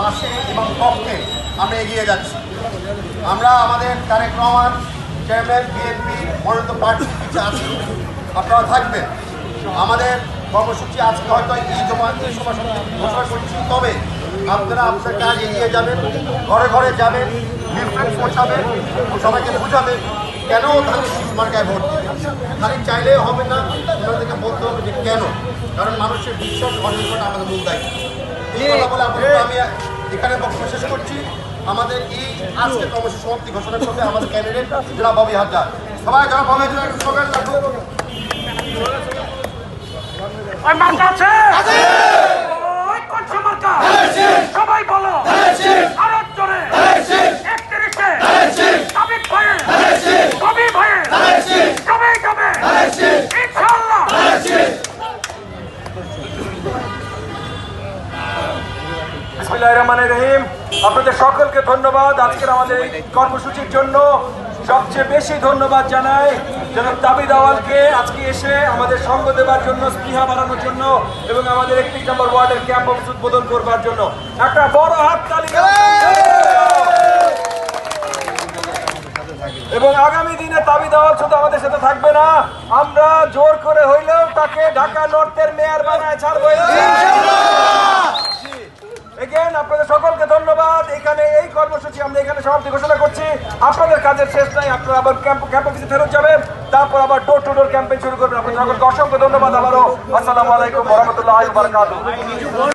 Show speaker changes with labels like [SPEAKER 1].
[SPEAKER 1] পাশে এবং পক্ষে আমরা এগিয়ে যাচ্ছি। আমরা আমাদের তারেক রহমান চেয়ারম্যান, বিএনপি, মনোনীত পিছিয়ে আছি, আপনারা থাকবেন। আমাদের কর্মসূচি আজকে হয়তো এই জমা এই সময় ঘোষণা করছি, তবে আপনারা আপনার কাজ এগিয়ে যাবেন, ঘরে ঘরে যাবেন লিফলেট পৌঁছাবেন সবাইকে বোঝাবেন কেন ধানের শীষ মার্কায় ভোট খালি চাইলে হবে না, আপনাদেরকে বলতে হবে যে কেন? কারণ মানুষের বিশ্বাস অর্জন করা আমাদের মূল দায়িত্ব। এই কথা বলে আপনাদের আমি এখানে বক্তব্য শেষ করছি। আমাদের এই আজকে কর্মসূচি সমাপ্তি ঘোষণা করবে আমাদের ক্যান্ডিডেট জেলা ববি হাজার সবাই যারা ববি হাজার সবাই
[SPEAKER 2] বিসমিল্লাহির রহমানির রহিম। আপনাদের সকলকে ধন্যবাদ আজকের আমাদের কর্মসূচির জন্য। সবচেয়ে বেশি ধন্যবাদ জানাই জনাব দাবিদ আওয়ালকে আজকে এসে আমাদের সঙ্গ দেওয়ার জন্য, স্পৃহা বাড়ানোর জন্য এবং আমাদের একত্রিশ নম্বর ওয়ার্ডের ক্যাম্প অফিস উদ্বোধন করবার জন্য। একটা বড় হাত তালিকা। এবং আগামী দিনে তাবি দেওয়াল শুধু আমাদের সাথে থাকবে না, আমরা জোর করে হইলেও তাকে ঢাকা নর্থের মেয়র বানায় ছাড়বো এগেন আপনাদের সকলকে এখানে এই কর্মসূচি আমরা এখানে সমাপ্তি ঘোষণা করছি। আপনাদের কাজের শেষ নাই, আপনারা আবার ক্যাম্প ক্যাম্প ফেরত যাবেন। তারপর আবার ডোর টু ডোর ক্যাম্পেইন শুরু করবেন। আপনাদের অসংখ্য ধন্যবাদ আবারও। আসসালামু আলাইকুম রহমতুল্লাহ